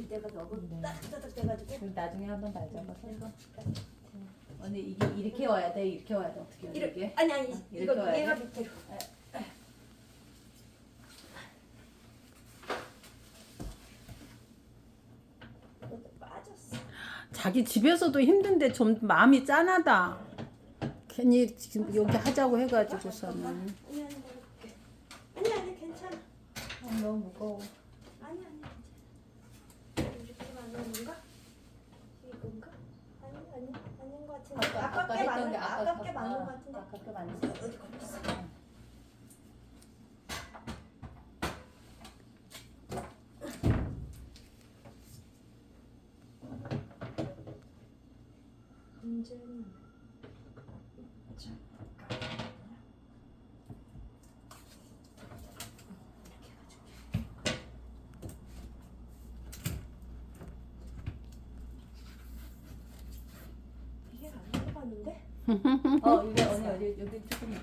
이때가 너무 네. 따뜻따뜻 돼가지고. 그럼 나중에 한번 날 잡아서. 이거 언니 이게 이렇게 와야 돼? 이렇게 와야 돼? 어떻게 해야 돼 이렇게? 아니 아니 이렇게 이거 와야 얘가 돼? 밑으로. 빠졌어. 자기 집에서도 힘든데 좀 마음이 짠하다. 괜히 지금 여기 하자고 해가지고서는. 아니 아니 먹을게 아니 아니 괜찮아. 아, 너무 무거워. 아니 아니 괜찮아 이렇게 맞는 건가? 이건가? 아니 아니 아닌 것 같은데. 아까, 아까 아깝게 했던 게 아까 아깝게 어, 것 같은데. 아깝게 맞는 어디 걸렸어? 문제는 잠 들어갔는데? 어 이게 언니 여기 여기 조금